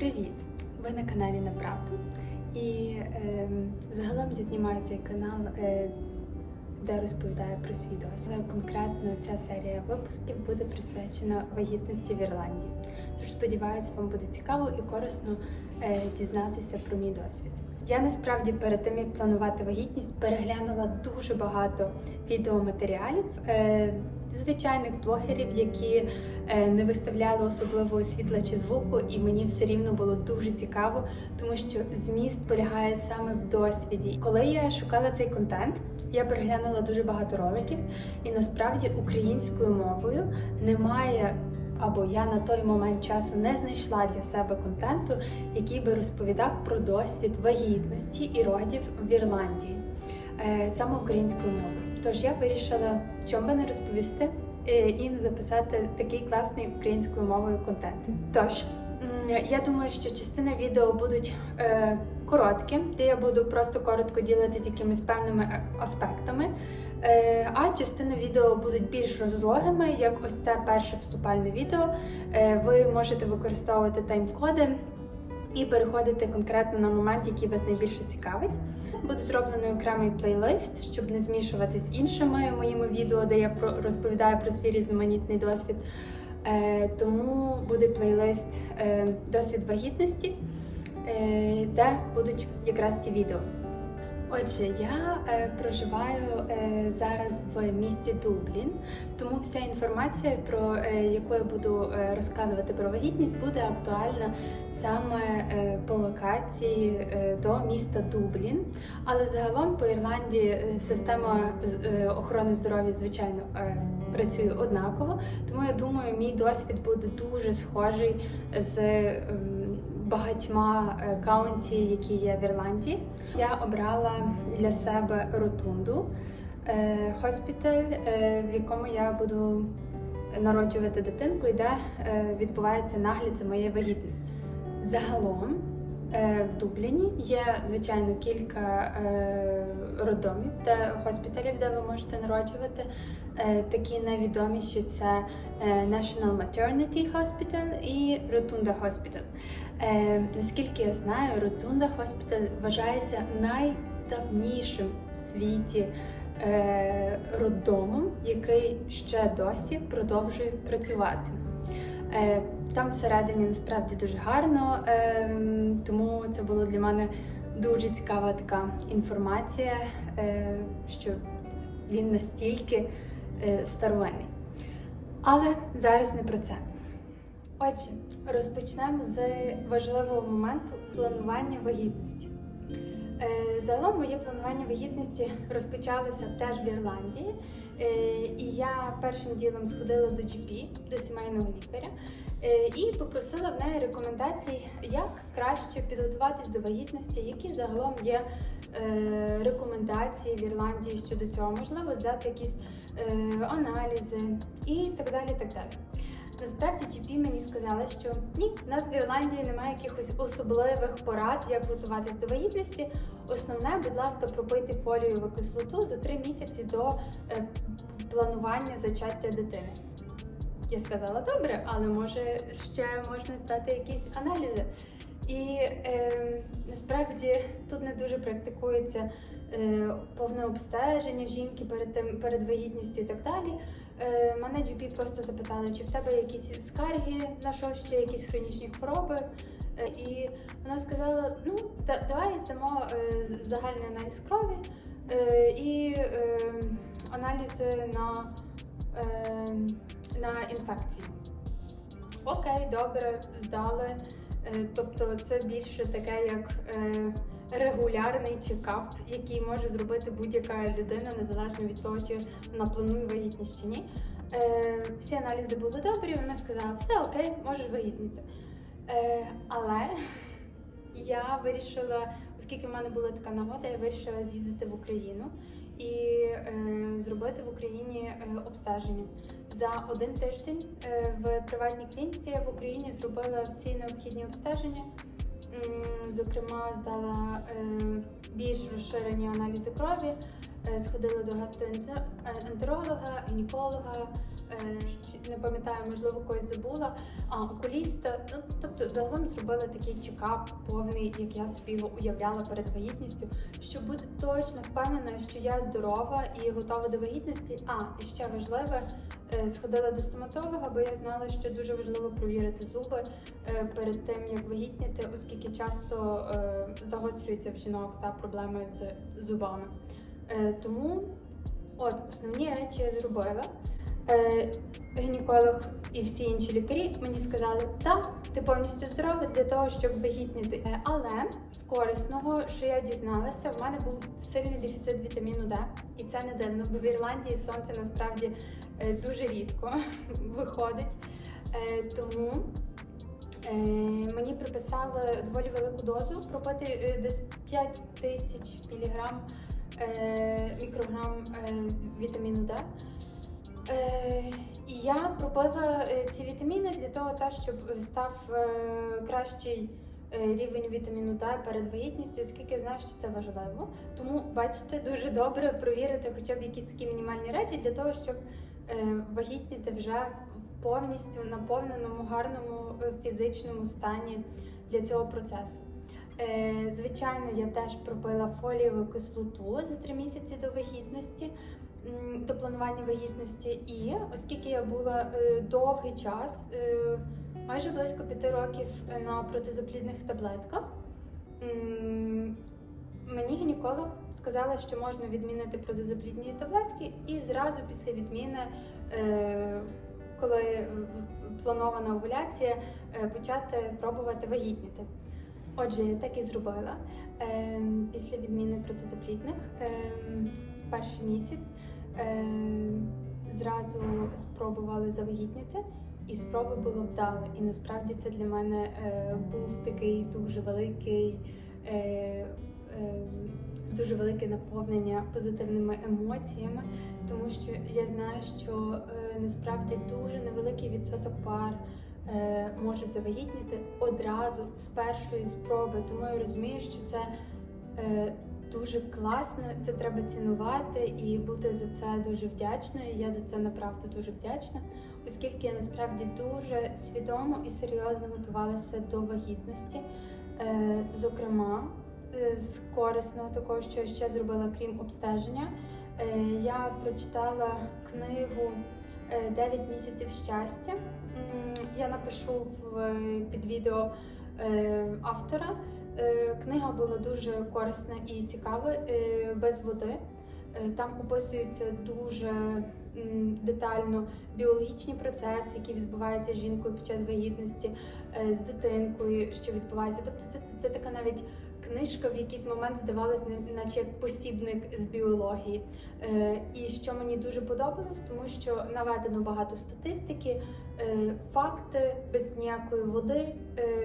Привіт! Ви на каналі Направду. І е, загалом я знімаю цей канал, е, де розповідаю про свій досвід. Конкретно ця серія випусків буде присвячена вагітності в Ірландії. Тож сподіваюся, вам буде цікаво і корисно е, дізнатися про мій досвід. Я насправді перед тим як планувати вагітність переглянула дуже багато відеоматеріалів е, звичайних блогерів, які е, не виставляли особливого світла чи звуку, і мені все рівно було дуже цікаво, тому що зміст полягає саме в досвіді. Коли я шукала цей контент, я переглянула дуже багато роликів, і насправді українською мовою немає. Або я на той момент часу не знайшла для себе контенту, який би розповідав про досвід вагітності і родів в Ірландії е, саме українською мовою. Тож я вирішила, чому би не розповісти е, і не записати такий класний українською мовою контент. Тож я думаю, що частина відео будуть е, короткі, де я буду просто коротко ділитися якимись певними е, аспектами. Е, А частина відео будуть більш розлогими, як ось це перше вступальне відео. Е, Ви можете використовувати тайм-коди і переходити конкретно на момент, який вас найбільше цікавить. Буде зроблений окремий плейлист, щоб не змішувати з іншими моїми відео, де я розповідаю про свій різноманітний досвід. Е, Тому буде плейлист е, досвід вагітності, е, де будуть якраз ці відео. Отже, я е, проживаю е, зараз в місті Дублін, тому вся інформація, про е, яку я буду е, розказувати про вагітність, буде актуальна саме е, по локації е, до міста Дублін. Але загалом по Ірландії система е, охорони здоров'я, звичайно, е, працює однаково. Тому я думаю, мій досвід буде дуже схожий з ем, багатьма е, каунті, які є в Ірландії. Я обрала для себе ротунду е, хоспіталь, е, в якому я буду народжувати дитинку, і де відбувається нагляд за моєю вагітністю. Загалом в Дубліні є звичайно кілька е, роддомів, де госпіталів, де ви можете народжувати. Е, Такі найвідоміші це е, National Maternity Hospital і Rotunda Hospital. Е, Наскільки я знаю, Rotunda Hospital вважається найдавнішим в світі е, роддомом, який ще досі продовжує працювати. Там всередині насправді дуже гарно, ем, тому це було для мене дуже цікава така інформація, е, що він настільки е, старовинний. Але зараз не про це. Отже, розпочнемо з важливого моменту планування вагітності. Загалом моє планування вагітності розпочалося теж в Ірландії. Е, І я першим ділом сходила до GP, до сімейного лікаря, е, і попросила в неї рекомендацій, як краще підготуватись до вагітності, які загалом є е, рекомендації в Ірландії щодо цього, можливо, здати якісь аналізи і так далі. так далі. Насправді GP мені сказала, що ні, в нас в Ірландії немає якихось особливих порад, як готуватись до вагітності. Основне, будь ласка, пропийте фолієву кислоту за три місяці до е, планування зачаття дитини. Я сказала, добре, але може ще можна здати якісь аналізи. І е, насправді тут не дуже практикується е, повне обстеження жінки перед тим перед вагітністю і так далі. Е, мене GP просто запитали, чи в тебе якісь скарги на щось, чи якісь хронічні хвороби. Е, і вона сказала: ну, да- давай здамо е, загальний аналіз крові і аналізи на, на інфекції. Окей, добре, здали. Е, Тобто це більше таке як е, регулярний чекап, який може зробити будь-яка людина, незалежно від того, чи вона планує вагітність чи ні. Е, Всі аналізи були добрі, вона сказала, все окей, можеш вагітніти. Але я вирішила, оскільки в мене була така нагода, я вирішила з'їздити в Україну і зробити в Україні обстеження. За один тиждень е, в приватній клініці в Україні зробила всі необхідні обстеження. Зокрема, здала е, більш розширені аналізи крові, е, сходила до гастроентеролога, гінеколога, е, не пам'ятаю, можливо, когось забула, а окуліста. Ну, тобто, загалом зробила такий чекап повний, як я собі його уявляла перед вагітністю, щоб бути точно впевнена, що я здорова і готова до вагітності. А і ще важливе, е, сходила до стоматолога, бо я знала, що дуже важливо провірити зуби е, перед тим, як вагітніти, оскільки часто е, загострюються в жінок та проблеми з зубами. Е, Тому от основні речі я зробила. Е, Гінеколог і всі інші лікарі мені сказали, так, ти повністю здорова для того, щоб вагітніти. Е, Але з корисного, що я дізналася, в мене був сильний дефіцит вітаміну Д, і це не дивно, бо в Ірландії сонце насправді е, дуже рідко виходить. Тому мені приписали доволі велику дозу пропити десь 5 тисяч міліграм мікрограм вітаміну Д. Е, я пропила е, ці вітаміни для того, щоб став е, кращий рівень вітаміну Д перед вагітністю, оскільки я знаю, що це важливо. Тому бачите, дуже добре провірити хоча б якісь такі мінімальні речі для того, щоб вагітніти вже повністю наповненому, гарному фізичному стані для цього процесу. Звичайно, я теж пропила фолієву кислоту за три місяці до вагітності, до планування вагітності. І оскільки я була е, довгий час, е, майже близько п'яти років на протизаплідних таблетках, мені гінеколог сказала, що можна відмінити протизаплідні таблетки, і зразу після відміни, е, коли е, планована овуляція, е, почати пробувати вагітніти. Отже, я так і зробила. Ем, після відміни протизаплідних ем, в перший місяць ем, зразу спробували завагітніти, і спроба була вдала. І насправді це для мене е, був такий дуже великий, е, е, дуже велике наповнення позитивними емоціями, тому що я знаю, що е, насправді дуже невеликий відсоток пар е, можуть завагітніти одразу з першої спроби. Тому я розумію, що це е, дуже класно, це треба цінувати і бути за це дуже вдячною. Я за це направду дуже вдячна, оскільки я насправді дуже свідомо і серйозно готувалася до вагітності. Е, зокрема, е, з корисного такого, що я ще зробила, крім обстеження, е, я прочитала книгу е, «9 місяців щастя. Я напишу під відео автора. Е, Книга була дуже корисна і цікава, е, без води. Е, Там описуються дуже детально біологічні процеси, які відбуваються з жінкою під час вагітності, з дитинкою, що відбувається. Тобто це, це така навіть книжка в якийсь момент здавалась, наче як посібник з біології. І що мені дуже подобалось, тому що наведено багато статистики, факти без ніякої води.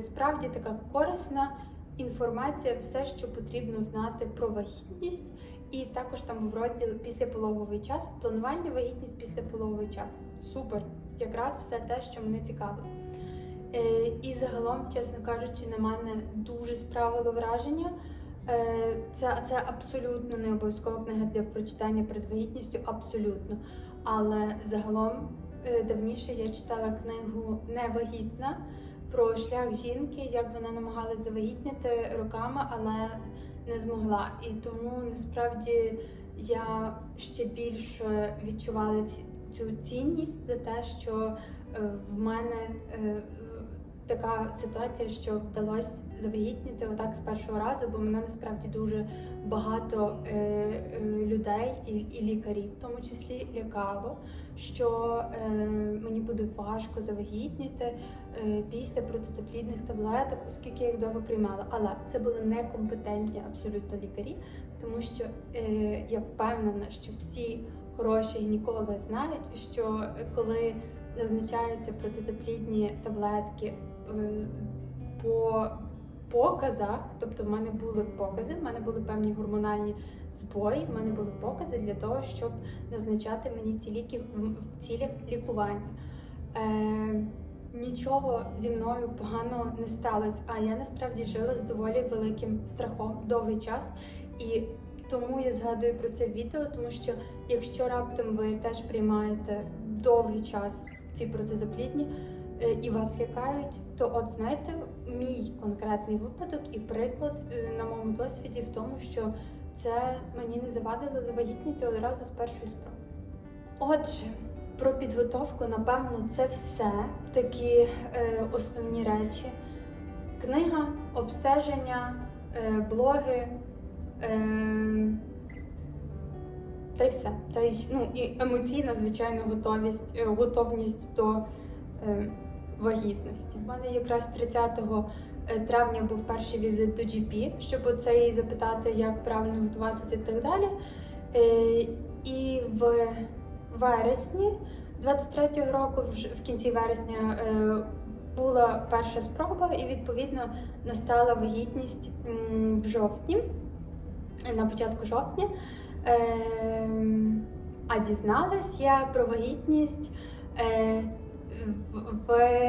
Справді така корисна інформація, все, що потрібно знати про вагітність. І також там в розділ післяпологовий час, планування вагітність післяпологовий час. Супер! Якраз все те, що мене цікавить. Е, І загалом, чесно кажучи, на мене дуже справило враження. Е, Це, це абсолютно не обов'язкова книга для прочитання перед вагітністю, абсолютно. Але загалом е, давніше я читала книгу Невагітна про шлях жінки, як вона намагалась завагітніти роками, але не змогла. І тому насправді я ще більше відчувала цю цінність за те, що е, в мене е, така ситуація, що вдалося завагітніти отак з першого разу, бо мене насправді дуже багато е, е, людей і, і лікарів, в тому числі, лякало, що е, мені буде важко завагітніти е, після протизаплідних таблеток, оскільки я їх довго приймала. Але це були некомпетентні абсолютно лікарі, тому що е, я впевнена, що всі хороші гінекологи знають, що коли назначаються протизаплідні таблетки по показах, тобто в мене були покази, в мене були певні гормональні збої, в мене були покази для того, щоб назначати мені ці ліки в цілях лікування. Е, нічого зі мною поганого не сталося. А я насправді жила з доволі великим страхом довгий час. І тому я згадую про це відео, тому що якщо раптом ви теж приймаєте довгий час ці протизаплідні е, і вас лякають, то от знаєте, мій конкретний випадок і приклад е, на моєму досвіді в тому, що це мені не завадило завагітніти одразу з першої спроби. Отже, про підготовку, напевно, це все такі е, основні речі. Книга, обстеження, е, блоги. Е, та й все. Та й, ну, і емоційна, звичайно, готовість, е, готовність до е, вагітності. У мене якраз 30 травня був перший візит до GP, щоб оце їй запитати, як правильно готуватися і так далі. Е, і в вересні 23-го року, в кінці вересня, е, була перша спроба, і відповідно настала вагітність в жовтні, на початку жовтня. А дізналась я про вагітність е, в,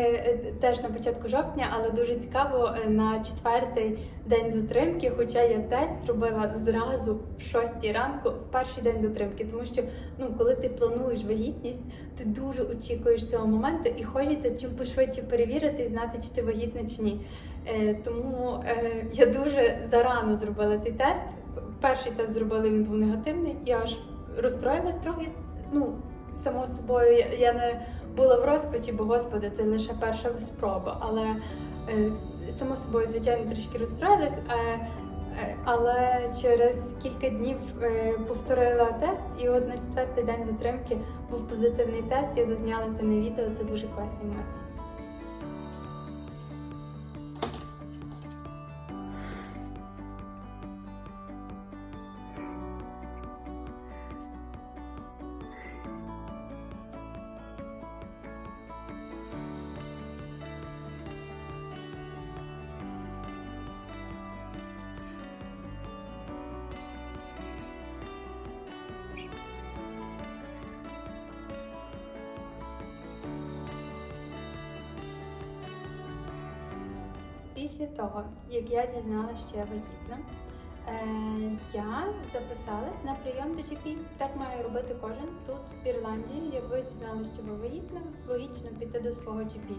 теж на початку жовтня, але дуже цікаво е, на четвертий день затримки. Хоча я тест зробила зразу в шостій ранку, в перший день затримки. Тому що ну, коли ти плануєш вагітність, ти дуже очікуєш цього моменту і хочеться чим пошвидше перевірити і знати, чи ти вагітна чи ні. Е, тому е, я дуже зарано зробила цей тест. Перший тест зробили, він був негативний. Я аж розстроїлась трохи. Ну, само собою, я не була в розпачі, бо господи, це лише перша спроба. Але е, само собою, звичайно, трішки розстроїлась. Е, е, але через кілька днів повторила тест, і от на четвертий день затримки був позитивний тест. Я зазняла це на відео. Це дуже класні емоції. Після того, як я дізналася, що я вагітна, е, я записалась на прийом до GP. Так має робити кожен тут, в Ірландії. Як ви дізналися, що ви вагітна, логічно піти до свого GP.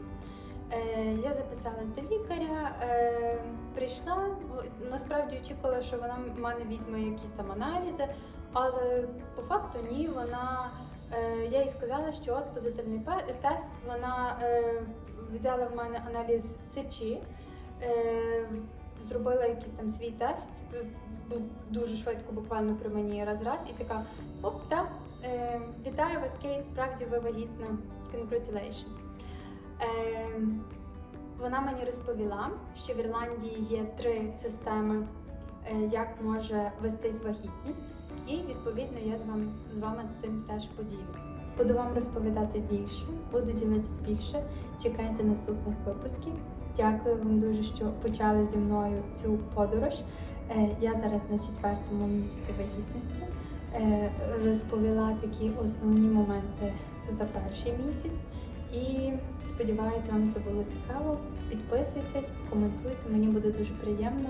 Е, я записалась до лікаря, е, прийшла, насправді очікувала, що вона в мене візьме якісь там аналізи, але по факту ні, вона. Я їй сказала, що от позитивний тест. Вона взяла в мене аналіз сечі, зробила якийсь там свій тест. е, Дуже швидко, буквально при мені раз-раз, і така: оп, так, е, вітаю вас, Кейт, справді ви вагітна. Congratulations. Е, вона мені розповіла, що в Ірландії є три системи, е, як може вестись вагітність, і відповідно я з вами з вами цим теж поділюсь. Буду вам розповідати більше, буду ділитись більше. Чекайте наступних випусків. Дякую вам дуже, що почали зі мною цю подорож. Е, Я зараз на четвертому місяці вагітності. Е, Розповіла такі основні моменти за перший місяць. І сподіваюся, вам це було цікаво. Підписуйтесь, коментуйте, мені буде дуже приємно.